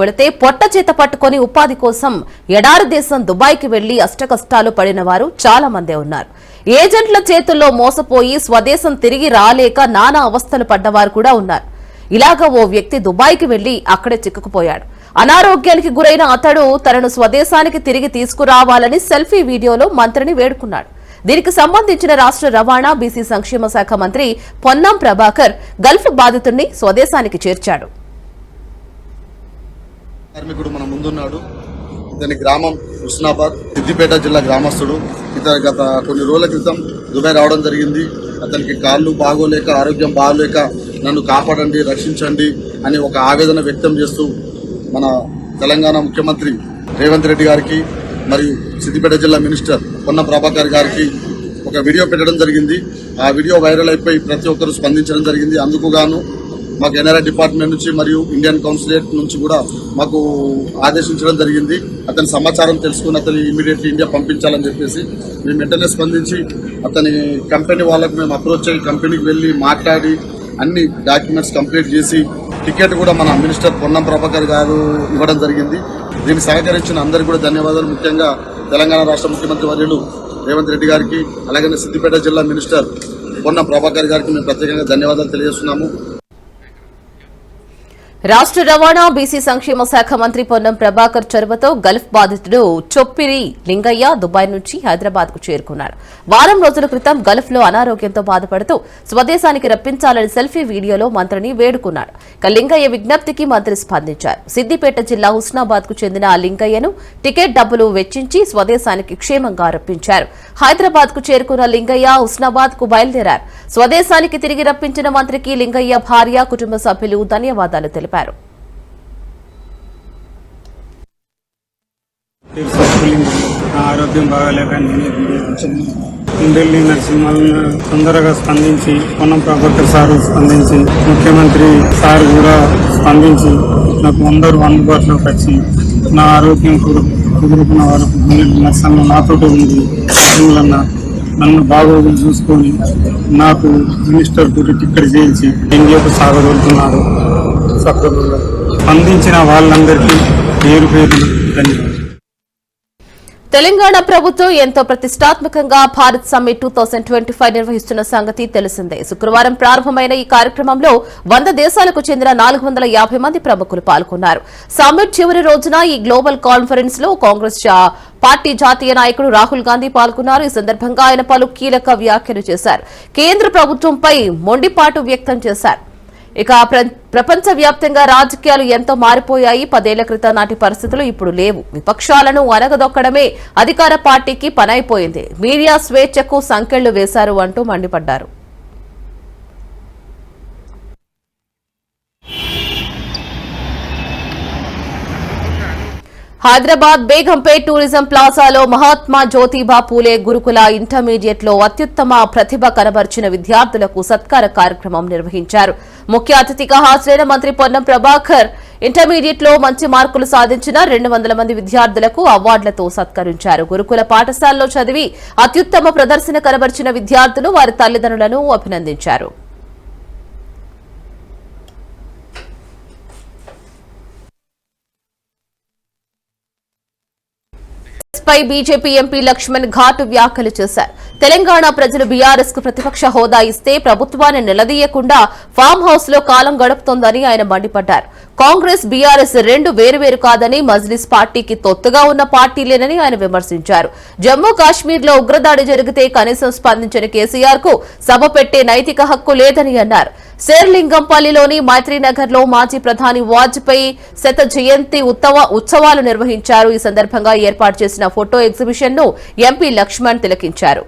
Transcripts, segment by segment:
పెడితే పొట్ట చేత పట్టుకొని ఉపాధి కోసం ఎడారి దేశం దుబాయ్కి వెళ్ళి అష్టకష్టాలు పడిన వారు చాలా మందే ఉన్నారు. ఏజెంట్ల చేతుల్లో మోసపోయి స్వదేశం తిరిగి రాలేక నానా అవస్థలు పడ్డవారు కూడా ఉన్నారు. ఇలాగా ఓ వ్యక్తి దుబాయ్కి వెళ్ళి అక్కడే చిక్కుకుపోయాడు. అనారోగ్యానికి గురైన అతడు తనను స్వదేశానికి తిరిగి తీసుకురావాలని సెల్ఫీ వీడియోలో మంత్రిని వేడుకున్నాడు. దీనికి సంబంధించిన రాష్ట్ర రవాణా బీసీ సంక్షేమ శాఖ మంత్రి పొన్నం ప్రభాకర్ గల్ఫ్ బాధితుడిని స్వదేశానికి చేర్చాడు. కార్మికుడు మన ముందున్నాడు. ఇతని గ్రామం హుస్నాబాద్ సిద్దిపేట జిల్లా గ్రామస్తుడు. ఇతను గత కొన్ని రోజుల క్రితం దుబాయ్ రావడం జరిగింది. అతనికి కాళ్ళు బాగోలేక ఆరోగ్యం బాగోలేక నన్ను కాపాడండి రక్షించండి అని ఒక ఆవేదన వ్యక్తం చేస్తూ మన తెలంగాణ ముఖ్యమంత్రి రేవంత్ రెడ్డి గారికి మరియు సిద్దిపేట జిల్లా మినిస్టర్ పొన్న ప్రభాకర్ గారికి ఒక వీడియో పెట్టడం జరిగింది. ఆ వీడియో వైరల్ అయిపోయి ప్రతి ఒక్కరు స్పందించడం జరిగింది. అందుకు గాను మాకు ఎన్ఆర్ఐ డిపార్ట్మెంట్ నుంచి మరియు ఇండియన్ కౌన్సిలేట్ నుంచి కూడా మాకు ఆదేశించడం జరిగింది. అతని సమాచారం తెలుసుకుని అతని ఇమీడియట్లీ ఇండియా పంపించాలని చెప్పేసి మేము వెంటనే స్పందించి అతని కంపెనీ వాళ్ళకు మేము అప్రోచ్ అయ్యి కంపెనీకి వెళ్ళి మాట్లాడి అన్ని డాక్యుమెంట్స్ కంప్లీట్ చేసి టికెట్ కూడా మన మినిస్టర్ పొన్నం ప్రభాకర్ గారు ఇవ్వడం జరిగింది. దీనికి సహకరించిన అందరికీ కూడా ధన్యవాదాలు. ముఖ్యంగా తెలంగాణ రాష్ట్ర ముఖ్యమంత్రి వర్యులు రేవంత్ రెడ్డి గారికి అలాగే సిద్దిపేట జిల్లా మినిస్టర్ పొన్నం ప్రభాకర్ గారికి మేము ప్రత్యేకంగా ధన్యవాదాలు తెలియజేస్తున్నాము. రాష్ట్ర రవాణా బీసీ సంక్షేమ శాఖ మంత్రి పొన్నం ప్రభాకర్ చొరవతో గల్ఫ్ బాధితుడు చొప్పిరి లింగయ్య దుబాయ్ నుంచి హైదరాబాద్కు చేరుకున్నాడు. వారం రోజుల క్రితం గల్ఫ్లో అనారోగ్యంతో బాధపడుతూ స్వదేశానికి రప్పించాలని సెల్ఫీ వీడియోలో మంత్రిని వేడుకున్నాడు. ఇక లింగయ్య విజ్ఞప్తికి మంత్రి స్పందించారు. సిద్దిపేట జిల్లా హుస్నాబాద్కు చెందిన ఆ లింగయ్యను టికెట్ డబ్బులు వెచ్చించి స్వదేశానికి క్షేమంగా రప్పించారు. హైదరాబాద్కు చేరుకున్న లింగయ్య హుస్నాబాద్కు బయలుదేరారు. స్వదేశానికి తిరిగి రప్పించిన మంత్రికి లింగయ్య భార్య కుటుంబ సభ్యులు ధన్యవాదాలు తెలిపారు తెలిపారు. నా ఆరోగ్యం బాగాలేక ఢిల్లీ నరసింహన్ తొందరగా స్పందించి పొన్నం ప్రభాకర్ సార్ స్పందించి ముఖ్యమంత్రి సార్ కూడా స్పందించి నాకు అందరూ అందుబాటులోకి వచ్చి నా ఆరోగ్యం కుదురుకున్న వాళ్ళకు నర్సన్న నాతో ఉంది. అన్న నన్ను బాగోగులు చూసుకొని నాకు మినిస్టర్ తోటి టిక్కెట్ చేయించి ఇండియాకు సాగదొరుకున్నారు స్పందించిన వాళ్ళందరికీ పేరు పేరు ధన్యవాదాలు. తెలంగాణ ప్రభుత్వం ఎంతో ప్రతిష్టాత్మకంగా Bharat summit two thousand twenty five నిర్వహిస్తున్న సంగతి తెలిసిందే. శుక్రవారం ప్రారంభమైన ఈ కార్యక్రమంలో వంద దేశాలకు చెందిన నాలుగు వందల యాభై మంది ప్రముఖులు పాల్గొన్నారు. సమ్మిట్ చివరి రోజున ఈ గ్లోబల్ కాన్ఫరెన్స్లో కాంగ్రెస్ పార్టీ జాతీయ నాయకుడు రాహుల్ గాంధీ పాల్గొన్నారు. ఈ సందర్భంగా ఆయన పలు కీలక వ్యాఖ్యలు చేశారు. కేంద్ర ప్రభుత్వంపై మొండిపాటు వ్యక్తం చేశారు. ఇక ప్ర- ప్రపంచవ్యాప్తంగా రాజకీయాలు ఎంతో మారిపోయాయి. పదేళ్ళ క్రితం నాటి పరిస్థితులు ఇప్పుడు లేవు. విపక్షాలను అనగదొక్కడమే అధికార పార్టీకి పనైపోయింది. మీడియా స్వేచ్ఛకు సంకెళ్ళు వేశారు అంటూ మండిపడ్డారు. హైదరాబాద్ బేగంపేట్ టూరిజం ప్లాజాలో మహాత్మా జ్యోతిబా పూలే గురుకుల ఇంటర్మీడియట్లో అత్యుత్తమ ప్రతిభ కనబర్చిన విద్యార్థులకు సత్కార కార్యక్రమం నిర్వహించారు. ముఖ్య అతిథిగా హాజరైన మంత్రి పొన్నం ప్రభాకర్ ఇంటర్మీడియట్లో మంచి మార్కులు సాధించిన రెండు వందల మంది విద్యార్థులకు అవార్డులతో సత్కరించారు. గురుకుల పాఠశాలలో చదివి అత్యుత్తమ ప్రదర్శన కనబర్చిన విద్యార్థులు వారి తల్లిదండ్రులను అభినందించారు. పై బీజేపీ ఎంపీ లక్ష్మణ్ ఘాటు వ్యాఖ్యలు చేశారు. తెలంగాణ ప్రజలు బీఆర్ఎస్కు ప్రతిపక్ష హోదా ఇస్తే ప్రభుత్వాన్ని నిలదీయకుండా ఫామ్ హౌస్లో కాలం గడుపుతోందని ఆయన మండిపడ్డారు. కాంగ్రెస్ బీఆర్ఎస్ రెండు వేరువేరు కాదని మజ్లిస్ పార్టీకి తొత్తుగా ఉన్న పార్టీలేనని ఆయన విమర్శించారు. జమ్మూ కాశ్మీర్లో ఉగ్రదాడి జరిగితే కనీసం స్పందించిన కేసీఆర్కు సభ పెట్టే నైతిక హక్కు లేదని అన్నారు. శేర్లింగంపల్లిలోని మైత్రీనగర్లో మాజీ ప్రధాని వాజ్పేయి శత జయంతి ఉత్తవ ఉత్సవాలు నిర్వహించారు. ఈ సందర్భంగా ఏర్పాటు చేసిన ఫోటో ఎగ్జిబిషన్ను ఎంపీ లక్ష్మణ్ తిలకించారు.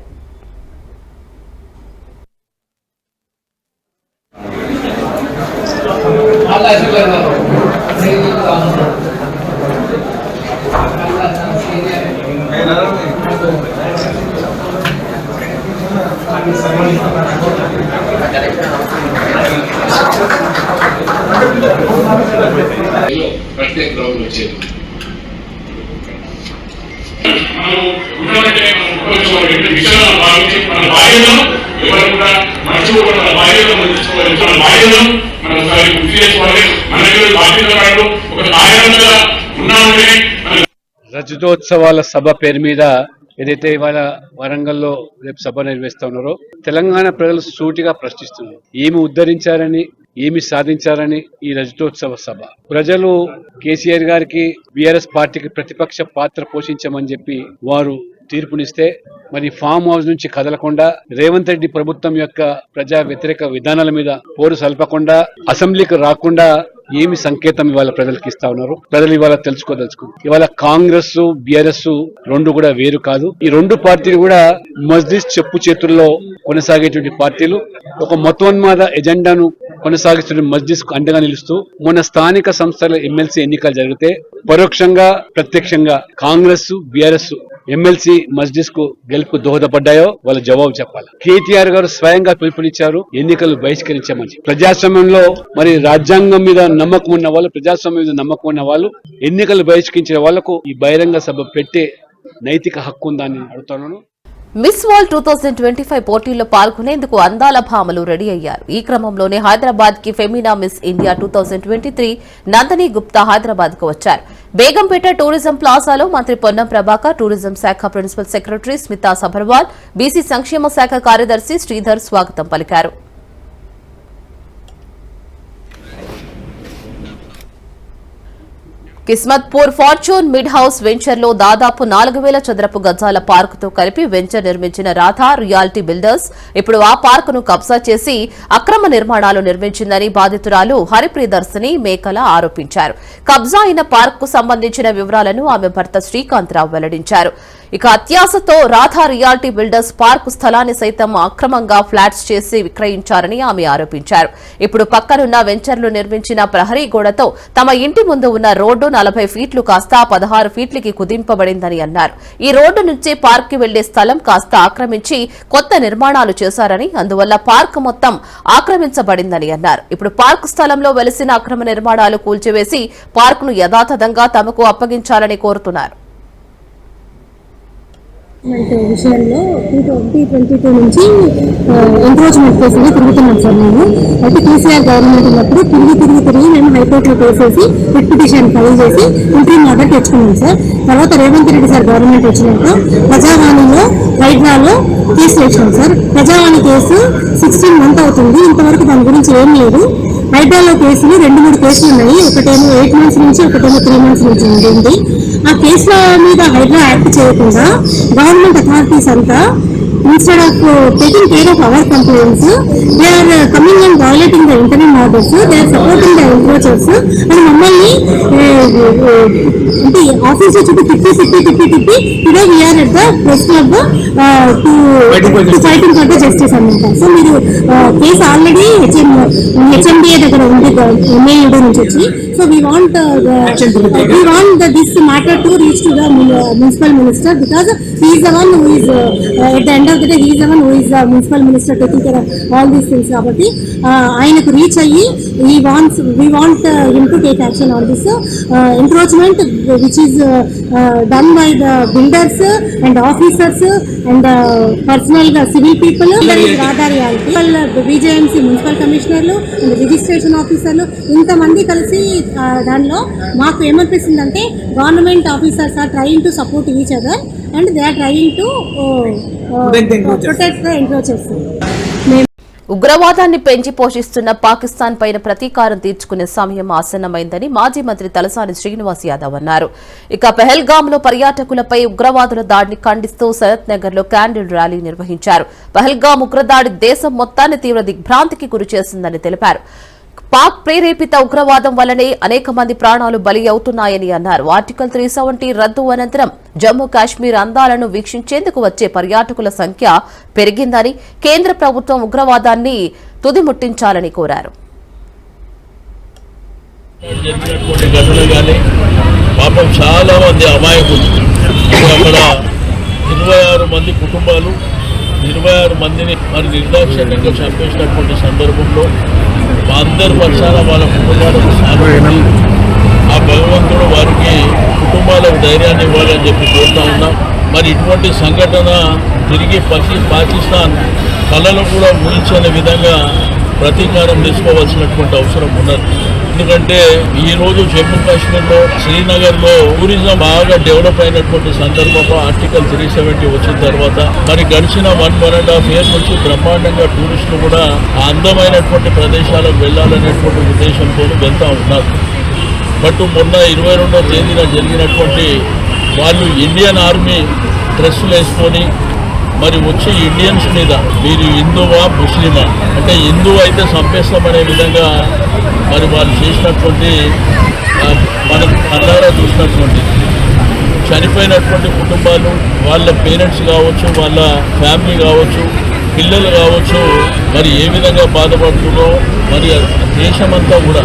ప్రత్యేక గ్రౌండ్ వచ్చేది మన ఎవరు కూడా మన మన గుర్తు చేసుకోవాలి మనకి బాధ్యత ఒక ఉన్నామని రజతోత్సవాల సభ పేరు మీద ఏదైతే ఇవాళ వరంగల్లో రేపు సభ నిర్వహిస్తా ఉన్నారో తెలంగాణ ప్రజలు సూటిగా ప్రశ్నిస్తున్నారు. ఏమి ఉద్ధరించారని ఏమి సాధించారని ఈ రజతోత్సవ సభ. ప్రజలు కేసీఆర్ గారికి బీఆర్ఎస్ పార్టీకి ప్రతిపక్ష పాత్ర పోషించమని చెప్పి వారు తీర్పునిస్తే మరి ఫామ్ హౌస్ నుంచి కదలకుండా రేవంత్ రెడ్డి ప్రభుత్వం యొక్క ప్రజా వ్యతిరేక విధానాల మీద పోరు సల్పకుండా అసెంబ్లీకి రాకుండా ఏమి సంకేతం ఇవాళ ప్రజలకు ఇస్తా ఉన్నారు? ప్రజలు ఇవాళ తెలుసుకోదలుచుకున్నారు ఇవాళ కాంగ్రెస్ బిఆర్ఎస్ రెండు కూడా వేరు కాదు. ఈ రెండు పార్టీలు కూడా మజ్లిస్ చెప్పు చేతుల్లో కొనసాగేటువంటి పార్టీలు. ఒక మతోన్మాద ఎజెండాను కొనసాగిస్తున్న మజ్లిస్కు అండగా నిలుస్తూ మొన్న స్థానిక సంస్థల ఎమ్మెల్సీ ఎన్నికలు జరిగితే పరోక్షంగా ప్రత్యక్షంగా కాంగ్రెస్ బీఆర్ఎస్ ఎమ్మెల్సీ మజ్లిస్కు గెలుపు దోహదపడ్డాయో వాళ్ళ జవాబు చెప్పాలి. కేటీఆర్ గారు స్వయంగా పిలుపునిచ్చారు ఎన్నికలు బహిష్కరించమని. ప్రజాస్వామ్యంలో మరి రాజ్యాంగం మీద నమ్మకం ఉన్న వాళ్ళు ప్రజాస్వామ్యం మీద నమ్మకం ఉన్న వాళ్ళు ఎన్నికలు బహిష్కరించిన వాళ్ళకు ఈ బహిరంగ సభ పెట్టే నైతిక హక్కు ఉందని అడుగుతున్నాను. Miss world two thousand twenty five పోటీల్లో పాల్గొనేందుకు అందాల భామలు రెడీ అయ్యారు. ఈ క్రమంలోనే హైదరాబాద్కి Femina miss India two thousand twenty three Nandini Gupta హైదరాబాద్కు వచ్చారు. బేగంపేట టూరిజం ప్లాజాలో మంత్రి పొన్నం ప్రభాకర్ టూరిజం శాఖ principal secretary Smita Sabharwal BC సంక్షేమ శాఖ కార్యదర్శి శ్రీధర్ స్వాగతం పలికారు. కిస్మత్పూర్ ఫార్చ్యూన్ మిడ్ హౌస్ వెంచర్లో దాదాపు నాలుగు వేల చదరపు గజాల పార్కుతో కలిపి వెంచర్ నిర్మించిన రాధా రియాలిటీ బిల్డర్స్ ఇప్పుడు ఆ పార్కును కబ్జా చేసి అక్రమ నిర్మాణాలు నిర్మించిందని బాధితురాలు హరిప్రియదర్శిని మేకల ఆరోపించారు. కబ్జా అయిన పార్క్కు సంబంధించిన వివరాలను ఆమె భర్త శ్రీకాంతరావు వెల్లడించారు. ఇక అత్యాశతో రాధా రియాలిటీ బిల్డర్స్ పార్కు స్థలాన్ని సైతం అక్రమంగా ఫ్లాట్స్ చేసి విక్రయించారని ఆమె ఆరోపించారు. ఇప్పుడు పక్కనున్న వెంచర్లు నిర్మించిన ప్రహరీ గోడతో తమ ఇంటి ముందు ఉన్న రోడ్డు నలభై ఫీట్లు కాస్త పదహారు ఫీట్లకి కుదింపబడిందని అన్నారు. ఈ రోడ్డు నుంచి పార్క్ వెళ్ళే స్థలం కాస్త ఆక్రమించి కొత్త నిర్మాణాలు చేశారని అందువల్ల పార్క్ మొత్తం ఆక్రమించబడిందని అన్నారు. ఇప్పుడు పార్క్ స్థలంలో వెలిసిన అక్రమ నిర్మాణాలు కూల్చివేసి పార్కును యథాతథంగా తమకు అప్పగించాలని కోరుతున్నారు. అంటే విషయంలో టూ ట్వంటీ ట్వంటీ టూ నుంచి ఎంక్రోచ్మెంట్ కేసులు తిరుగుతున్నాం సార్ మేము. అయితే కేసీఆర్ గవర్నమెంట్ ఉన్నప్పుడు తిరిగి తిరిగి తిరిగి మేము హైకోర్టులో కేసేసి రిట్ పిటిషన్ ఫైల్ చేసి ఇంట్రీమ్ ఆర్డర్ తెచ్చుకున్నాం సార్. తర్వాత రేవంత్ రెడ్డి సార్ గవర్నమెంట్ వచ్చినాక ప్రజావాణిలో వైద్యాల్లో కేసు వేసినాం sir. Prajavani case sixteen month అవుతుంది. ఇంతవరకు దాని గురించి ఏం లేదు. హైడ్రాలో కేసులు రెండు మూడు కేసులు ఉన్నాయి. ఒకటేమో ఎయిట్ మంత్స్ నుంచి ఒకటేమో త్రీ మంత్స్ నుంచి ఉంది ఆ కేసుల మీద హైడ్రా యాక్ట్ చేయకుండా గవర్నమెంట్ అథారిటీస్ అంతా instead of taking care of our complaints they are coming and violating the internal orders they are supporting the encroachers అని మమ్మల్ని అంటే ఆఫీస్ చుట్టూ తిప్పి తిప్పి తిప్పి తిప్పి today we're at the press club to fighting for the justice అనమాట so మీరు కేసు ఆల్రెడీ హెచ్ఎం హెచ్ఎండిఏ దగ్గర ఉంది ఎంఏయుడు నుంచి. వచ్చి so we want we want this matter to reach to the municipal minister because he is the one who is at the end of the day he is the one who is the municipal minister taking care of all these things కాబట్టి uh, ఆయనకు reach అయ్యి ఈ wants we want him to take action on this encroachment which is done by the builders and officers and పర్సనల్గా civil people BJMC municipal కమిషనర్లు and registration ఆఫీసర్లు ఇంతమంది కలిసి దానిలో మాకు ఏమనిపిస్తుందంటే government officers are trying to support each other and they are trying to protect the మేము ఉగ్రవాదాన్ని పెంచి పోషిస్తున్న పాకిస్తాన్ పైన ప్రతీకారం తీర్చుకునే సమయం ఆసన్నమైందని మాజీ మంత్రి తలసాని శ్రీనివాస్ యాదవ్ అన్నారు. ఇక పెహల్గామ్లో పర్యాటకులపై ఉగ్రవాదుల దాడిని ఖండిస్తూ శరత్ నగర్లో క్యాండిల్ ర్యాలీ నిర్వహించారు. పహల్గామ్ ఉగ్రదాడి దేశం మొత్తాన్ని తీవ్ర దిగ్భ్రాంతికి గురి చేసిందని తెలిపారు. పాక్ ప్రేరేపిత ఉగ్రవాదం వల్లనే అనేక మంది ప్రాణాలు బలి అవుతున్నాయని అన్నారు. ఆర్టికల్ త్రీ సెవెంటీ రద్దు అనంతరం జమ్మూ కాశ్మీర్ అందాలను వీక్షించేందుకు వచ్చే పర్యాటకుల సంఖ్య పెరిగిందని కేంద్ర ప్రభుత్వం ఉగ్రవాదాన్ని తుదిముట్టించాలని కోరారు. పాపం చాలా మంది అమాయకులు. అక్కడ ఇరవై ఆరు మంది కుటుంబాలు ఇరవై ఆరు మందిని మరి నిర్దాక్షిణ్యంగా చంపేసినటువంటి సందర్భంలో అందరి వర్షాల వాళ్ళ కుటుంబాలకు సానుభూతి ఆ భగవంతుడు వారికి కుటుంబాలకు ధైర్యాన్ని ఇవ్వాలని చెప్పి కోరుతా ఉన్నాం. మరి ఇటువంటి సంఘటన తిరిగి పకి పాకిస్తాన్ కళలు కూడా ఊహించని విధంగా ప్రతీకారం తీసుకోవాల్సినటువంటి అవసరం ఉన్నది. ఎందుకంటే ఈ రోజు జమ్మూ కాశ్మీర్లో శ్రీనగర్లో టూరిజం బాగా డెవలప్ అయినటువంటి సందర్భంలో ఆర్టికల్ త్రీ సెవెంటీ వచ్చిన తర్వాత మరి గడిచిన one one and half year నుంచి బ్రహ్మాండంగా టూరిస్టులు కూడా అందమైనటువంటి ప్రదేశాలకు వెళ్ళాలనేటువంటి ఉద్దేశంతో వెళ్తా ఉన్నారు. బట్ మొన్న ఇరవై రెండో తేదీన జరిగినటువంటి వాళ్ళు ఇండియన్ ఆర్మీ డ్రెస్సులు వేసుకొని మరి వచ్చే ఇండియన్స్ మీద మీరు హిందువా ముస్లిమా? అంటే హిందువు అయితే చంపేస్తామనే విధంగా మరి వాళ్ళు చేసినటువంటి మన మనకు కళ్ళారా చూసినటువంటి చనిపోయినటువంటి కుటుంబాలు వాళ్ళ పేరెంట్స్ కావచ్చు వాళ్ళ ఫ్యామిలీ కావచ్చు పిల్లలు కావచ్చు మరి ఏ విధంగా బాధపడుతుందో మరి దేశమంతా కూడా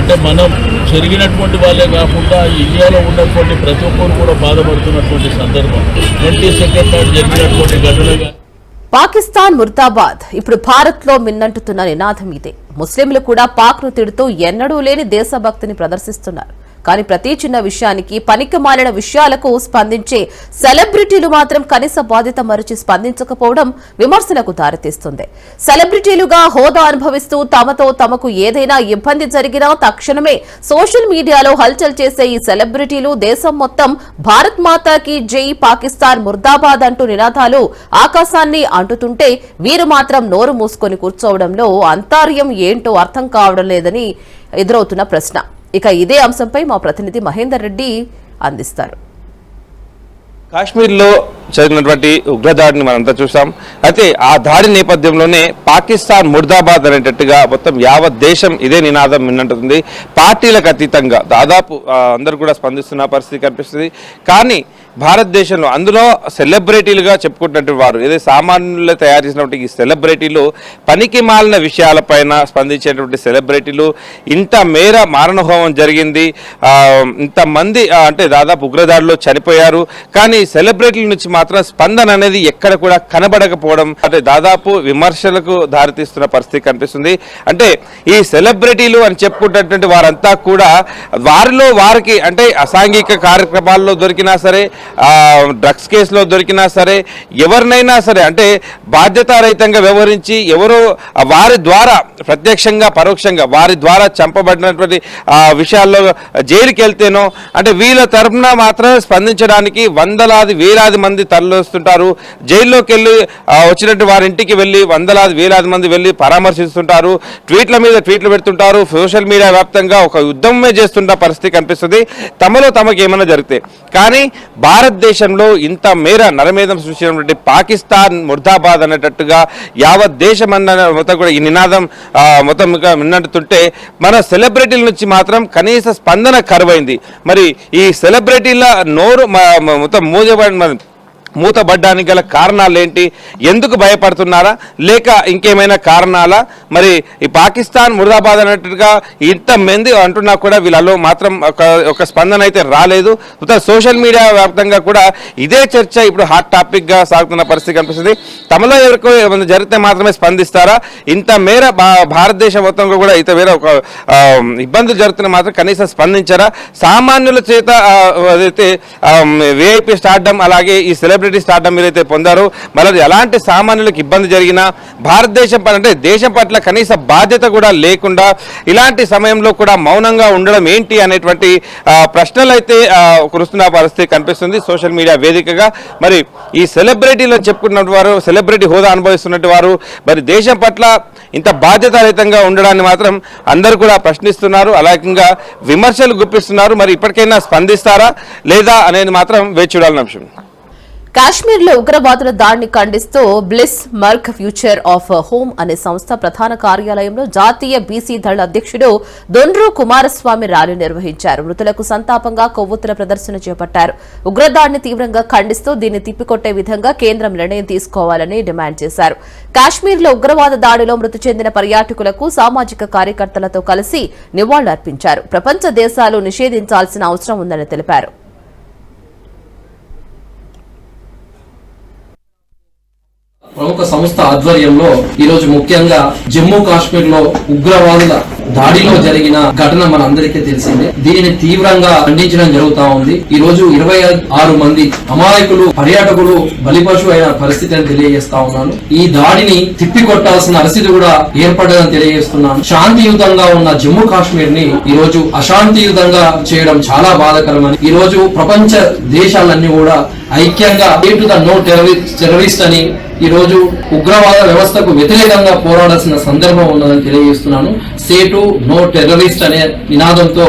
అంటే మనం జరిగినటువంటి వాళ్ళే కాకుండా ఇండియాలో ఉన్నటువంటి ప్రతి ఒక్కరు కూడా బాధపడుతున్నటువంటి సందర్భం. ట్వంటీ సెకండ్ నాడు జరిగినటువంటి ఘటనగా పాకిస్తాన్ ముర్దాబాద్. ఇప్పుడు భారత్లో మిన్నంటుతున్న నినాదం ఇదే. ముస్లింలు కూడా పాక్ను తిడుతూ ఎన్నడూ లేని దేశభక్తిని ప్రదర్శిస్తున్నారు. కానీ ప్రతి చిన్న విషయానికి పనికి మాలిన విషయాలకు స్పందించే సెలబ్రిటీలు మాత్రం కనీస బాధ్యత మరచి స్పందించకపోవడం విమర్శలకు దారితీస్తుంది. సెలబ్రిటీలుగా హోదా అనుభవిస్తూ తమతో తమకు ఏదైనా ఇబ్బంది జరిగినా తక్షణమే సోషల్ మీడియాలో హల్చల్ చేసే ఈ సెలబ్రిటీలు దేశం మొత్తం భారత్ మాతాకి జై పాకిస్తాన్ ముర్దాబాద్ అంటూ నినాదాలు ఆకాశాన్ని అంటుతుంటే వీరు మాత్రం నోరు మూసుకొని కూర్చోవడంలో అంతర్యం ఏంటో అర్థం కావడం లేదని ఎదురవుతున్న ప్రశ్న. ఇక ఇదే అంశంపై మా ప్రతినిధి మహేందర్ రెడ్డి అందిస్తారు. కాశ్మీర్లో జరిగినటువంటి ఉగ్రదాడిని మనంతా చూసాం. అయితే ఆ దాడి నేపథ్యంలోనే పాకిస్తాన్ ముర్దాబాద్ అనేటట్టుగా మొత్తం యావత్ దేశం ఇదే నినాదం విన్నట్టుంది పార్టీలకు అతీతంగా దాదాపు అందరూ కూడా స్పందిస్తున్న పరిస్థితి కనిపిస్తుంది. కానీ భారతదేశంలో అందులో సెలబ్రిటీలుగా చెప్పుకుంటున్నటువంటి వారు ఏదైతే సామాన్యులు తయారు చేసినటువంటి ఈ సెలబ్రిటీలు పనికి మాలిన విషయాలపైన స్పందించేటువంటి సెలబ్రిటీలు ఇంత మేర మారణహోమం జరిగింది ఇంతమంది అంటే దాదాపు ఉగ్రదాడిలో చనిపోయారు కానీ సెలబ్రిటీల నుంచి మాత్రం స్పందన అనేది ఎక్కడ కూడా కనబడకపోవడం అంటే దాదాపు విమర్శలకు దారితీస్తున్న పరిస్థితి కనిపిస్తుంది. అంటే ఈ సెలబ్రిటీలు అని చెప్పుకుంటున్నటువంటి వారంతా కూడా వారిలో వారికి అంటే అసాంఘిక కార్యక్రమాల్లో దొరికినా సరే డ్రగ్స్ కేసులో దొరికినా సరే ఎవరినైనా సరే అంటే బాధ్యతారహితంగా వ్యవహరించి ఎవరో వారి ద్వారా ప్రత్యక్షంగా పరోక్షంగా వారి ద్వారా చంపబడినటువంటి విషయాల్లో జైలుకి వెళ్తేనో అంటే వీళ్ళ తరఫున మాత్రం స్పందించడానికి వందలాది వేలాది మంది తరలిస్తుంటారు. జైల్లోకి వెళ్ళి వచ్చినట్టు వారి ఇంటికి వెళ్ళి వందలాది వేలాది మంది వెళ్ళి పరామర్శిస్తుంటారు. ట్వీట్ల మీద ట్వీట్లు పెడుతుంటారు. సోషల్ మీడియా వ్యాప్తంగా ఒక యుద్ధమే చేస్తున్న పరిస్థితి కనిపిస్తుంది. తమలో తమకు ఏమైనా జరిగితే. కానీ భారతదేశంలో ఇంత మేర నరమేధం సృష్టించినటువంటి పాకిస్తాన్ ముర్దాబాద్ అనేటట్టుగా యావత్ దేశం అన్న మొత్తం కూడా ఈ నినాదం మొత్తం విన్నట్టుంటే మన సెలబ్రిటీల నుంచి మాత్రం కనీస స్పందన కరువైంది. మరి ఈ సెలబ్రిటీల నోరు మొత్తం మూజబడి మూతబడ్డానికి గల కారణాలు ఏంటి ఎందుకు భయపడుతున్నారా? లేక ఇంకేమైనా కారణాలా? మరి ఈ పాకిస్తాన్ మురదాబాద్ అన్నట్టుగా ఇంతమంది అంటున్నా కూడా వీళ్ళలో మాత్రం ఒక ఒక స్పందన అయితే రాలేదు. సోషల్ మీడియా వ్యాప్తంగా కూడా ఇదే చర్చ ఇప్పుడు హాట్ టాపిక్గా సాగుతున్న పరిస్థితి కనిపిస్తుంది. తమలో ఎవరికో ఏమైనా జరిగితే మాత్రమే స్పందిస్తారా? ఇంత మేర భా- భారతదేశం మొత్తంలో కూడా ఇంత మేర ఒక ఇబ్బందులు జరుగుతున్న మాత్రం కనీసం స్పందించారా? సామాన్యుల చేత ఆ, అదైతే విఐపి స్టార్డమ్ అలాగే ఈ సెలబ్రిటీ స్టార్డమ్ మీరైతే పొందారో మరి ఎలాంటి సామాన్యులకు ఇబ్బంది జరిగినా భారతదేశం పట్ల అంటే దేశం పట్ల కనీస బాధ్యత కూడా లేకుండా ఇలాంటి సమయంలో కూడా మౌనంగా ఉండడం ఏంటి అనేటువంటి ప్రశ్నలు అయితే కురుస్తున్న పరిస్థితి కనిపిస్తుంది సోషల్ మీడియా వేదికగా. మరి ఈ సెలబ్రిటీలో చెప్పుకున్నట్టు వారు సెలబ్రిటీ హోదా అనుభవిస్తున్నట్టు వారు మరి దేశం పట్ల ఇంత బాధ్యతారహితంగా ఉండడాన్ని మాత్రం అందరూ కూడా ప్రశ్నిస్తున్నారు. అలాగే విమర్శలు గుప్పిస్తున్నారు. మరి ఇప్పటికైనా స్పందిస్తారా లేదా అనేది మాత్రం వేచి చూడాలని అంశం. కాశ్మీర్లో ఉగ్రవాదుల దాడిని ఖండిస్తూ bliss mark future of home అనే సంస్థ ప్రధాన కార్యాలయంలో జాతీయ బీసీ దళ అధ్యక్షుడు దొండ్రు కుమారస్వామి ర్యాలీ నిర్వహించారు. మృతులకు సంతాపంగా కొవ్వొత్తుల ప్రదర్శన చేపట్టారు. ఉగ్రదాడిని తీవ్రంగా ఖండిస్తూ దీన్ని తిప్పికొట్టే విధంగా కేంద్రం నిర్ణయం తీసుకోవాలని డిమాండ్ చేశారు. కాశ్మీర్లో ఉగ్రవాద దాడిలో మృతి చెందిన పర్యాటకులకు సామాజిక కార్యకర్తలతో కలిసి నివాళులర్పించారు. ప్రపంచ దేశాలు నిషేధించాల్సిన అవసరం ఉందని తెలిపారు. ప్రముఖ సంస్థ ఆధ్వర్యంలో ఈరోజు ముఖ్యంగా జమ్మూ కాశ్మీర్లో ఉగ్రవాదుల దాడిలో జరిగిన ఘటన మనందరికీ తెలిసిందే. దీనిని తీవ్రంగా ఖండించడం జరుగుతా ఉంది. ఈ రోజు ఇరవై ఆరు మంది అమాయకులు పర్యాటకులు బలిపశు అయిన పరిస్థితిని తెలియజేస్తా ఉన్నాను. ఈ దాడిని తిప్పికొట్టాల్సిన పరిస్థితి కూడా ఏర్పడ్డదని తెలియజేస్తున్నాను. శాంతియుతంగా ఉన్న జమ్మూ కాశ్మీర్ని ఈ రోజు అశాంతియుతంగా చేయడం చాలా బాధకరమని ఈ రోజు ప్రపంచ దేశాలన్నీ కూడా ఐక్యంగా టు ద నో టెర్రరిస్ట్ అని ఈ రోజు ఉగ్రవాద వ్యవస్థకు వ్యతిరేకంగా పోరాడాల్సిన సందర్భం ఉన్నదని తెలియజేస్తున్నాను. సేటు నో టెర్రరిస్ట్ అనే నినాదంతో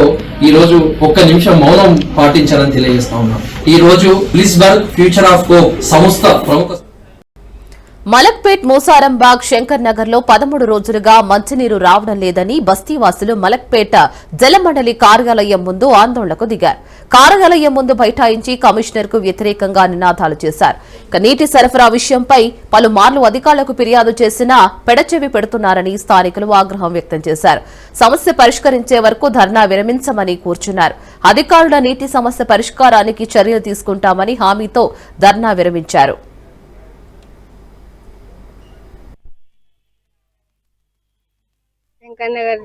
ఈ రోజు ఒక్క నిమిషం మౌనం పాటించాలని తెలియజేస్తా ఉన్నాను. ఈ రోజు లిస్బర్గ్ ఫ్యూచర్ ఆఫ్ కో సంస్థ ప్రముఖ మలక్పేట్ మూసారంబాగ్ శంకర్ నగర్లో పదమూడు రోజులుగా మంచినీరు రావడం లేదని బస్తీవాసులు మలక్పేట జలమండలి కార్యాలయం ముందు ఆందోళనకు దిగారు. కార్యాలయం ముందు బైఠాయించి కమిషనర్కు వ్యతిరేకంగా నినాదాలు చేశారు. ఇక నీటి సరఫరా విషయంపై పలుమార్లు అధికారులకు ఫిర్యాదు చేసినా పెడచెవి పెడుతున్నారని స్థానికులు ఆగ్రహం వ్యక్తం చేశారు. సమస్య పరిష్కరించే వరకు ధర్నా విరమించమని కూర్చున్నారు. అధికారుల నీటి సమస్య పరిష్కారానికి చర్యలు తీసుకుంటామని హామీతో ధర్నా విరమించారు. శంకర్ నగర్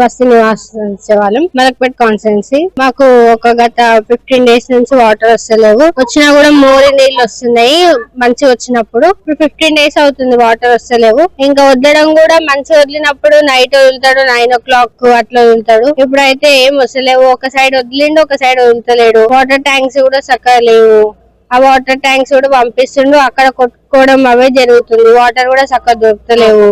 బస్సు నివాసించే వాళ్ళం మలక్పేట్ కాన్స్టెన్సీ. మాకు ఒక గత ఫిఫ్టీన్ డేస్ నుంచి వాటర్ వస్తలేవు. వచ్చినా కూడా మోరి నీళ్ళు వస్తున్నాయి. మంచి వచ్చినప్పుడు. ఫిఫ్టీన్ డేస్ అవుతుంది వాటర్ వస్తలేవు. ఇంకా వదలడం కూడా మంచి వదిలినప్పుడు నైట్ వదులుతాడు నైన్ ఓ క్లాక్ అట్లా వదులుతాడు. ఇప్పుడైతే ఏం వస్తలేవు. ఒక సైడ్ వదిలిండు ఒక సైడ్ వదులుతలేడు. వాటర్ ట్యాంక్స్ కూడా చక్కగా లేవు. ఆ వాటర్ ట్యాంక్స్ కూడా పంపిస్తుండు. అక్కడ కొట్టుకోవడం అవే జరుగుతుంది. వాటర్ కూడా చక్కగా దొరుకుతలేవు.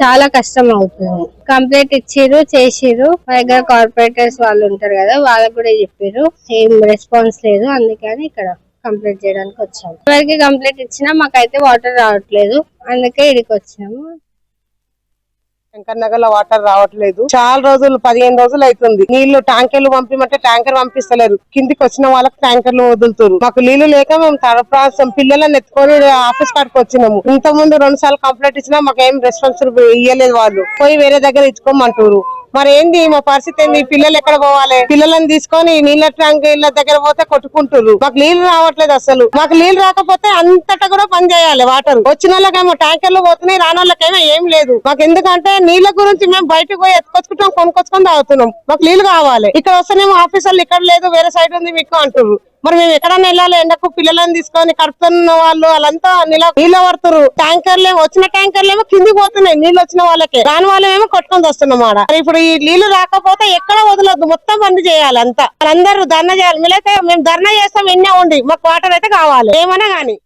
చాలా కష్టం అవుతుంది కంప్లైంట్ ఇచ్చిర్రు చేసిర్రు. మా దగ్గర కార్పొరేటర్స్ వాళ్ళు ఉంటారు కదా వాళ్ళకి కూడా చెప్పారు ఏం రెస్పాన్స్ లేదు అందుకని ఇక్కడ కంప్లీట్ చేయడానికి వచ్చాము. ఎవరికి కంప్లీట్ ఇచ్చినా మాకైతే వాటర్ రావట్లేదు. అందుకే ఇక్కడికి వచ్చాము. శంకర్లో వాటర్ రావట్లేదు. చాలా రోజులు పదిహేను రోజులు అవుతుంది. నీళ్ళు ట్యాంకర్లు పంపిమంటే ట్యాంకర్ పంపిస్తలేరు. కిందికి వచ్చిన వాళ్ళకి ట్యాంకర్లు వదులుతారు. మాకు నీళ్ళు లేక మేము తరప్రాసం పిల్లలను ఎత్తుకొని ఆఫీస్ కాడికి వచ్చినాము. ఇంత ముందు రెండు సార్లు కంప్లైంట్ ఇచ్చినా మాకు ఏం ఇయ్యలేదు వాళ్ళు. పోయి వేరే దగ్గర ఇచ్చుకోమంటారు మరి ఏంది మా పరిస్థితి ఏంది? పిల్లలు ఎక్కడ పోవాలి? పిల్లలను తీసుకొని నీళ్ళ ట్యాంక్ ఇళ్ళ దగ్గర పోతే కొట్టుకుంటున్నారు మాకు నీళ్ళు రావట్లేదు అసలు. మాకు నీళ్ళు రాకపోతే అంతటా కూడా పని చేయాలి వాటర్. వచ్చిన వాళ్ళకేమో ట్యాంకర్లు పోతున్నాయి రాని వాళ్ళకేమో ఏం లేదు. మాకు ఎందుకంటే నీళ్ళ గురించి మేము బయటకు పోయి ఎత్తుకొచ్చుకుంటాం కొనుకొచ్చుకొని తాగుతున్నాం. మాకు నీళ్ళు కావాలి. ఇక్కడ వస్తేనేమో ఆఫీసర్లు ఇక్కడ లేదు వేరే సైడ్ ఉంది మీకు అంటున్నారు మరి మేము ఎక్కడన్నా వెళ్ళాలి ఎండకు పిల్లలను తీసుకొని కడుపుతున్న వాళ్ళు వాళ్ళంతా నీళ్ళ నీళ్ళు పడుతురు ట్యాంకర్లు వచ్చిన ట్యాంకర్లు ఏమో కిందికి పోతున్నాయి నీళ్ళు వచ్చిన వాళ్ళకి. రాని వాళ్ళేమో కొట్టుకొని వస్తున్నాం ఆడ ఇప్పుడు ఈ నీళ్ళు రాకపోతే ఎక్కడ వదలొద్దు మొత్తం బంద్ చేయాలి అంతా. వాళ్ళందరూ ధర్నా చేయాలి. మీరైతే మేము ధర్నా చేస్తాం ఎన్నే ఉండి. మాకు వాటర్ అయితే కావాలి. ఏమైనా కానీ.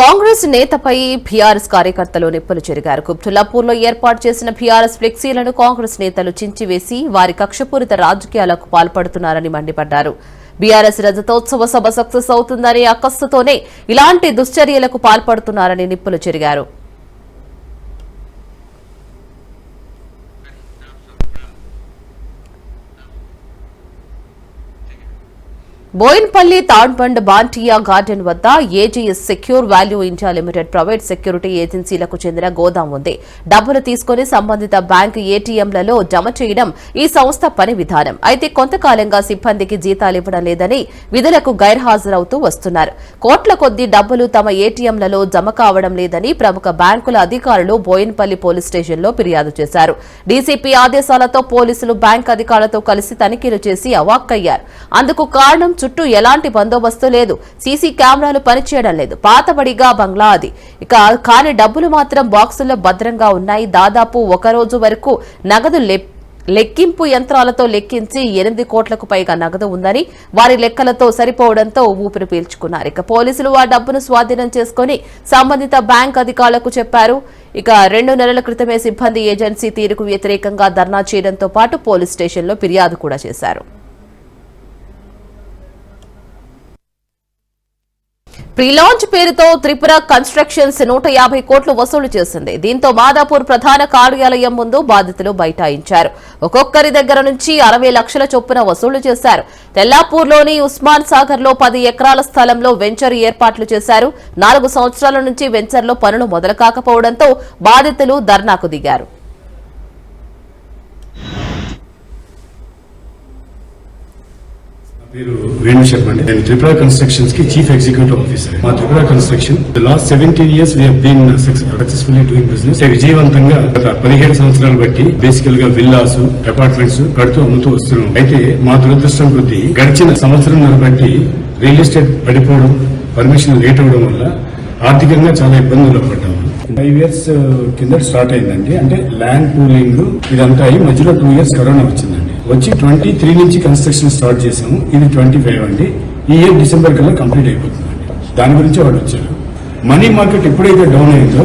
కాంగ్రెస్ నేతపై బీఆర్ఎస్ కార్యకర్తలు నిప్పులు చెరిగారు. కుబ్టుల్లాపూర్లో ఏర్పాటు చేసిన బీఆర్ఎస్ ఫ్లెక్సీలను కాంగ్రెస్ నేతలు చించివేసి వారి కక్షపూరిత రాజకీయాలకు పాల్పడుతున్నారని మండిపడ్డారు. బీఆర్ఎస్ రజతోత్సవ సభ సక్సెస్ అవుతుందని అక్కస్తుతోనే ఇలాంటి దుశ్చర్యలకు పాల్పడుతున్నారని నిప్పులు చెరిగారు. బోయిన్పల్లి తాడ్బండ్ బాంటియా గార్డెన్ వద్ద AGS secure value India limited private security ఏజెన్సీలకు చెందిన గోదాం ఉంది. డబ్బులు తీసుకుని సంబంధిత బ్యాంకు ఏటీఎంలలో జమ చేయడం ఈ సంస్థ పని విధానం. అయితే కొంతకాలంగా సిబ్బందికి జీతాలు ఇవ్వడం లేదని విధులకు గైర్హాజరవుతూ వస్తున్నారు. కోట్ల కొద్దీ డబ్బులు తమ ఏటీఎంలలో జమ కావడం లేదని ప్రముఖ బ్యాంకుల అధికారులు బోయిన్పల్లి పోలీస్ స్టేషన్లో ఫిర్యాదు చేశారు. డీసీపీ ఆదేశాలతో పోలీసులు బ్యాంక్ అధికారులతో కలిసి తనిఖీలు చేసి అవాక్కయ్యారు. అందుకు కారణం చుట్టూ ఎలాంటి బందోబస్తు లేదు. సీసీ కెమెరాలు పనిచేయడం లేదు. పాతబడిగా బంగ్లా అది. ఇక కానీ డబ్బులు మాత్రం బాక్సుల్లో భద్రంగా ఉన్నాయి. దాదాపు ఒక రోజు వరకు నగదు లెక్కింపు యంత్రాలతో లెక్కించి ఎనిమిది కోట్లకు పైగా నగదు ఉందని వారి లెక్కలతో సరిపోవడంతో ఊపిరి పీల్చుకున్నారు. ఇక పోలీసులు ఆ డబ్బును స్వాధీనం చేసుకుని సంబంధిత బ్యాంక్ అధికారులకు చెప్పారు. ఇక రెండు నెలల క్రితమే సిబ్బంది ఏజెన్సీ తీరుకు వ్యతిరేకంగా ధర్నా చేయడంతో పాటు పోలీస్ స్టేషన్లో ఫిర్యాదు కూడా చేశారు. ప్రీలాంచ్ పేరుతో త్రిపుర కన్స్ట్రక్షన్స్ నూట యాభై కోట్లు వసూలు చేసింది. దీంతో మాదాపూర్ ప్రధాన కార్యాలయం ముందు బాధితులు బైఠాయించారు. ఒక్కొక్కరి దగ్గర నుంచి అరవై లక్షల చొప్పున వసూలు చేశారు. తెల్లాపూర్లోని ఉస్మాన్ సాగర్లో పది ఎకరాల స్థలంలో వెంచర్ ఏర్పాట్లు చేశారు. నాలుగు సంవత్సరాల నుంచి వెంచర్లో పనులు మొదలు కాకపోవడంతో బాధితులు ధర్నాకు దిగారు. పేరు వేణు శర్మ అండి నేను త్రిపుర కన్స్ట్రక్షన్స్కి చీఫ్ ఎగ్జిక్యూటివ్ ఆఫీసర్ మా Tripura construction last seventeen years we been successfully doing business విజయవంతంగా గత పదిహేడు సంవత్సరాలు బట్టి బేసికల్గా విల్లాస్ అపార్ట్మెంట్స్ కడుతూ అమ్ముతూ వస్తున్నాం. అయితే మా దురదృష్టం కొద్దీ గడిచిన సంవత్సరం బట్టి రియల్ ఎస్టేట్ పడిపోవడం పర్మిషన్ లేట్ అవడం వల్ల ఆర్థికంగా చాలా ఇబ్బందులు పడ్డాము ఫైవ్ ఇయర్స్ uh, కింద స్టార్ట్ అయిందండి. అంటే ల్యాండ్ పూలింగ్ ఇదంతా అయ్యి మధ్యలో టూ ఇయర్స్ కరోనా వచ్చిందండి. వచ్చి ట్వంటీ త్రీ నుంచి కన్స్ట్రక్షన్ స్టార్ట్ చేసాము ఇది ట్వంటీ ఫైవ్ అండి. ఈ ఇయర్ డిసెంబర్ కల్లా కంప్లీట్ అయిపోతుందండి. దాని గురించి వాళ్ళు వచ్చారు. మనీ మార్కెట్ ఎప్పుడైతే డౌన్ అయిందో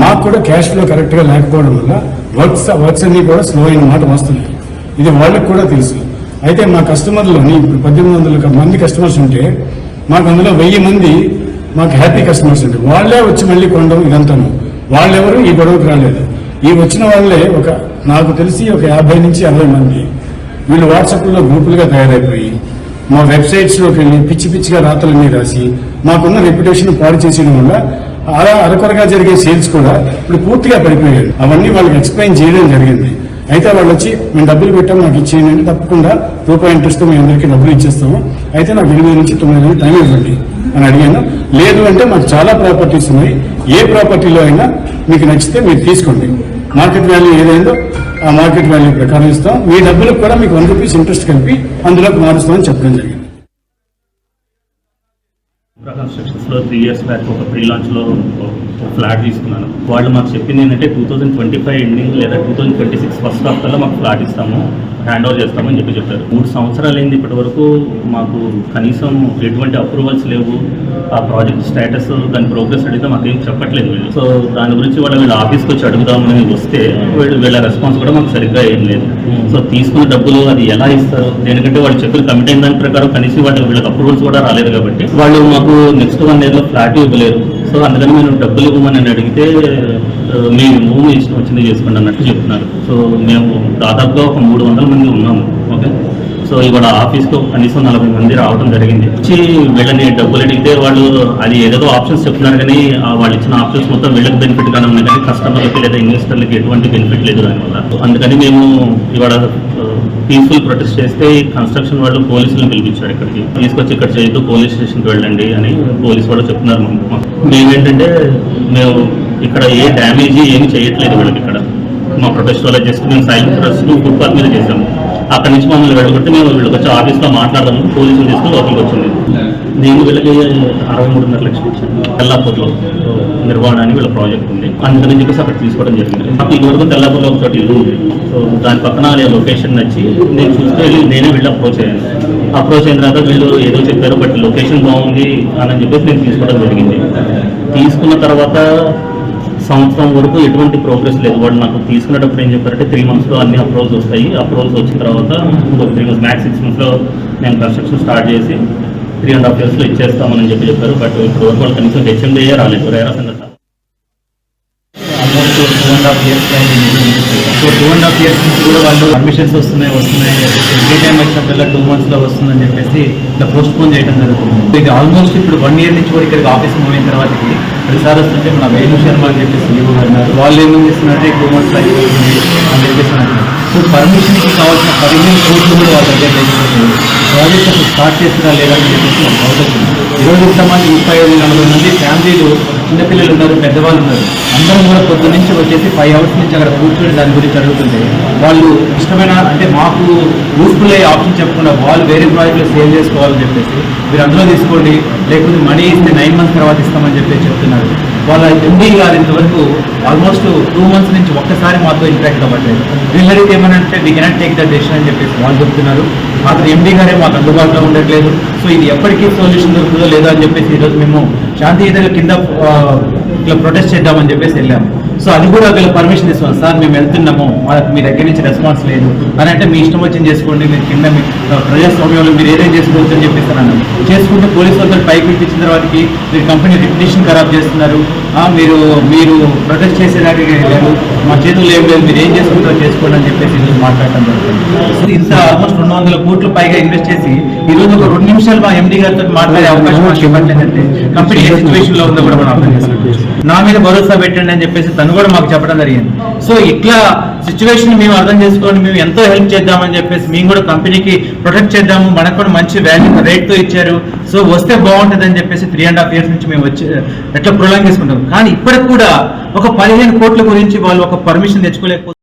మాకు కూడా క్యాష్ ఫ్లో కరెక్ట్గా లేకపోవడం వల్ల వర్క్స్ వర్క్స్ అన్నీ కూడా స్లో అయిన మాట వస్తున్నాయి. ఇది వాళ్ళకి కూడా తెలుసు. అయితే మా కస్టమర్లోని ఇప్పుడు పద్దెనిమిది వందల మంది కస్టమర్స్ ఉంటే మాకు అందులో వెయ్యి మంది మాకు హ్యాపీ కస్టమర్స్ ఉంటే వాళ్ళే వచ్చి మళ్ళీ కొనడం ఇదంతాను. వాళ్ళెవరు ఈ గొడవకు రాలేదు. ఈ వచ్చిన వాళ్ళే ఒక నాకు తెలిసి ఒక యాభై నుంచి అరవై మంది వీళ్ళు వాట్సాప్లో గ్రూపులుగా తయారైపోయి మా వెబ్సైట్స్లోకి వెళ్ళి పిచ్చి పిచ్చిగా రాతలన్నీ రాసి మాకున్న రెప్యుటేషన్ పాడు చేసేయడం వల్ల అలా అరకొరగా జరిగే సేల్స్ కూడా ఇప్పుడు పూర్తిగా పడిపోయాయి. అవన్నీ వాళ్ళకి ఎక్స్ప్లెయిన్ చేయడం జరిగింది. అయితే వాళ్ళు వచ్చి మేము డబ్బులు పెట్టాం నాకు ఇచ్చేయండి అంటే తప్పకుండా రూపాయి ఇంట్రెస్ట్ మేము అందరికీ డబ్బులు ఇచ్చేస్తాము. అయితే నాకు ఎనిమిది నుంచి తొమ్మిది నెలలు టైం ఇవ్వండి అని అడిగాను. లేదు అంటే మాకు చాలా ప్రాపర్టీస్ ఉన్నాయి. ఏ ప్రాపర్టీలో అయినా మీకు నచ్చితే మీరు తీసుకోండి. మార్కెట్ వాల్యూ ఏదైందో ఆ మార్కెట్ వాల్యూ ప్రకారం ఇస్తాం. మీ డబ్బులకు కూడా మీకు వన్ రూపీస్ ఇంట్రెస్ట్ కలిపి అందులోకి మారుస్తామని చెప్పడం జరిగింది. కన్స్ట్రక్షన్స్లో త్రీ ఇయర్స్ బ్యాక్ ఒక ప్రీ లాంచ్లో ఫ్లాట్ తీసుకున్నాను. వాళ్ళు మాకు చెప్పింది ఏంటంటే two thousand twenty five ending లేదా two thousand twenty six first half కల్లా మాకు ఫ్లాట్ ఇస్తాము. హ్యాండ్ ఓవర్ చేస్తామని చెప్పి చెప్పారు. మూడు సంవత్సరాలు అయింది ఇప్పటి వరకు మాకు కనీసం ఎటువంటి అప్రూవల్స్ లేవు. ఆ ప్రాజెక్ట్ స్టేటస్ దాని ప్రోగ్రెస్ అడిగితే మాకేం చెప్పట్లేదు వీళ్ళు. సో దాని గురించి వాళ్ళు వీళ్ళ ఆఫీస్కి వచ్చి అడుగుదామని వస్తే వీళ్ళు వీళ్ళ రెస్పాన్స్ కూడా మాకు సరిగ్గా ఏం లేదు. సో తీసుకున్న డబ్బులు అది ఎలా ఇస్తారు? దేనికంటే వాళ్ళు చెప్పిన కమిటీ అయిన దాని ప్రకారం కనీసం వాళ్ళకి వీళ్ళకి అప్రూవల్స్ కూడా రాలేదు కాబట్టి వాళ్ళు మాకు నెక్స్ట్ వన్ ఇయర్లో ఫ్లాట్ ఇవ్వలేరు సో అందుకని మేము డబ్బులు ఇవ్వమని అడిగితే మేము మూవ్ భూమి ఇష్టం వచ్చింది చేసుకోండి అన్నట్టు చెప్తున్నారు. సో మేము దాదాపుగా ఒక మూడు వందల మంది ఉన్నాము ఓకే? సో ఇవాళ ఆఫీస్కి ఒక కనీసం నలభై మంది రావడం జరిగింది. వచ్చి వీళ్ళని డబ్బులు అడిగితే వాళ్ళు అది ఏదేదో ఆప్షన్స్ చెప్తున్నారు కానీ వాళ్ళు ఇచ్చిన ఆప్షన్స్ మొత్తం వీళ్ళకి బెనిఫిట్ కానీ ఉన్నాయి కానీ కస్టమర్లకి లేదా ఇన్వెస్టర్లకి ఎటువంటి బెనిఫిట్ లేదు దానివల్ల. అందుకని మేము ఇవాళ పీస్ఫుల్ ప్రొటెస్ట్ చేస్తే కన్స్ట్రక్షన్ వాళ్ళు పోలీసులను పిలిపించారు ఇక్కడికి. తీసుకొచ్చి ఇక్కడ చేయొద్దు పోలీస్ స్టేషన్కి వెళ్ళండి అని పోలీస్ వాళ్ళు చెప్తున్నారు మేము ఏంటంటే మేము ఇక్కడ ఏ డ్యామేజ్ ఏమి చేయట్లేదు వీళ్ళకి ఇక్కడ. మా ప్రొటెస్ట్ వల్ల జస్ట్ మేము సైలెంట్ ప్రొటెస్ట్ ఫుట్పాత్ మీద చేసాము అక్కడి నుంచి మమ్మల్ని వెళ్ళగొట్టి మేము వీళ్ళకి వచ్చి ఆఫీస్లో మాట్లాడదాము పోలీసులు తీసుకుని లోపలికి వచ్చింది. నేను వీళ్ళకి అరవై మూడున్నర లక్షలు ఇచ్చాను. తెల్లాపూర్లో నిర్వహణ అని వీళ్ళ ప్రాజెక్ట్ ఉంది. అందుకని చెప్పేసి అక్కడ తీసుకోవడం జరిగింది. మాకు ఈ వరకు తెల్లాపూర్లో ఒకటి ఇల్లు ఉంది. సో దాని పక్కన ఆ లొకేషన్ నచ్చి నేను చూస్తే వెళ్ళి నేనే వీళ్ళు అప్రోచ్ అయ్యాను. అప్రోచ్ అయిన తర్వాత వీళ్ళు ఏదో చెప్పారు బట్ లొకేషన్ బాగుంది అని చెప్పేసి నేను తీసుకోవడం జరిగింది. తీసుకున్న తర్వాత సంవత్సరం వరకు ఎటువంటి ప్రోగ్రెస్ లేదు. వాళ్ళు నాకు తీసుకునేటప్పుడు ఏం చెప్పారంటే త్రీ మంత్స్లో అన్ని అప్రోల్స్ వస్తాయి. అప్రోల్స్ వచ్చిన తర్వాత ఇంకొక త్రీ మంత్స్ మ్యాక్స్ సిక్స్ మంత్స్లో నేను కన్స్ట్రక్షన్ స్టార్ట్ చేసి త్రీ అండ్ హాఫ్ ఇయర్స్లో ఇచ్చేస్తామని చెప్పి చెప్పారు. బట్ ఇప్పుడు వరకు వాళ్ళు కనీసం హెచ్ఎండిఏ రాలేదు. రేరా సంగతి almost two and half years years నుంచి కూడా వాళ్ళు అడ్మిషన్స్ వస్తున్నాయి వస్తున్నాయి ఏ టైం వచ్చినప్పుడల్లా టూ మంత్స్లో వస్తుందని చెప్పేసి ఇట్లా పోస్ట్ పోన్ చేయడం జరుగుతుంది. ఇది ఆల్మోస్ట్ ఇప్పుడు వన్ ఇయర్ నుంచి కూడా ఇక్కడికి ఆఫీస్ మూవ్ అయిన తర్వాత ప్రతిసారి వస్తుంటే మన వేణు శర్మ అని చెప్పేసి సీఈఓ గారు వాళ్ళు ఏమేమి చేస్తున్నారంటే టూ మంత్స్ అయిపోతుంది అని చెప్పేసి అంటున్నారు. సో పర్మిషన్కి కావాల్సిన పదిహేను కోట్లు కూడా వాళ్ళ దగ్గర లేకపోతుంది ప్రాజెక్ట్ అసలు స్టార్ట్ చేస్తున్నా లేదా అని చెప్పేసి మాకు డౌట్ వచ్చింది. ఈరోజు ఇంతమంది ముప్పై ఐదు నలభై మంది ఫ్యామిలీలు చిన్నపిల్లలు ఉన్నారు పెద్దవాళ్ళు ఉన్నారు. అందరం కూడా పొద్దు నుంచి వచ్చేసి ఫైవ్ అవర్స్ నుంచి అక్కడ కూర్చొని దాని గురించి అడుగుతుంటే వాళ్ళు ఇష్టమైన అంటే మాకు యూస్ఫుల్ అయ్యే ఆప్షన్ చెప్పకుండా వాళ్ళు వేరే ప్రాజెక్టులో సేవ్ చేసుకోవాలని చెప్పేసి మీరు అందులో తీసుకోండి లేకపోతే మనీ ఇస్తే నైన్ మంత్స్ తర్వాత ఇస్తామని చెప్పేసి చెప్తున్నారు. వాళ్ళ ఎండీ గారు ఇంతవరకు ఆల్మోస్ట్ టూ మంత్స్ నుంచి ఒక్కసారి మాతో ఇంట్రాక్ట్ అవ్వట్లేదు. వీళ్ళడితే ఏమనంటే we cannot take the decision అని చెప్పేసి వాళ్ళు చెప్తున్నారు. అతను ఎండి గారే మాకు అందుబాటులో ఉండట్లేదు. సో ఇది ఎప్పటికీ సొల్యూషన్ దొరుకుతుందో లేదో అని చెప్పేసి ఈరోజు మేము శాంతియుతంగా కింద ఇట్లా ప్రొటెస్ట్ చేద్దామని చెప్పేసి వెళ్ళాము. సో అది కూడా వీళ్ళ పర్మిషన్ ఇస్తాం సార్ మేము వెళ్తున్నాము. మాకు మీ దగ్గర నుంచి రెస్పాన్స్ లేదు. అని అంటే మీ ఇష్టం వచ్చింది చేసుకోండి మీరు కింద మీ ప్రజాస్వామ్యంలో మీరు ఏదైనా చేసుకోవచ్చు అని చెప్పేసి చేసుకుంటే పోలీసు వాళ్ళు పైకి పిలిపించిన తర్వాతకి మీరు కంపెనీ రిప్యుటేషన్ ఖరాబ్ చేస్తున్నారు. మీరు మీరు ప్రొటెస్ట్ చేసేదానికి లేరు మా చేతుల్లో ఏం లేదు. మీరు ఏం చేసుకుంటారో చేసుకోండి అని చెప్పేసి ఈరోజు మాట్లాడటం జరుగుతుంది. ఇంత ఆల్మోస్ట్ రెండు వందల కోట్లు పైగా ఇన్వెస్ట్ చేసి ఈ రోజు ఒక రెండు నిమిషాలు మా ఎండి గారితో మాట్లాడే అవకాశం మాకు ఇవ్వట్లేదంటే కంపెనీ ఏ సిచ్యువేషన్లో ఉందో కూడా మనం అర్థం చేసుకుంటాం నా మీద భరోసా పెట్టండి అని చెప్పేసి తను కూడా మాకు చెప్పడం జరిగింది. సో ఇట్లా సిచ్యువేషన్ మేము అర్థం చేసుకొని మేము ఎంతో హెల్ప్ చేద్దామని చెప్పేసి మేము కూడా కంపెనీకి ప్రొటెక్ట్ చేద్దాము. మనకు కూడా మంచి వాల్యూ రేట్తో ఇచ్చారు. సో వస్తే బాగుంటుంది అని చెప్పేసి త్రీ అండ్ హాఫ్ ఇయర్స్ నుంచి మేము వచ్చి ఎట్లా ప్రొలాంగ్ చేసుకుంటాం. కానీ ఇప్పటికి కూడా ఒక పదిహేను కోట్ల గురించి వాళ్ళు ఒక పర్మిషన్ తెచ్చుకోలేకపోతే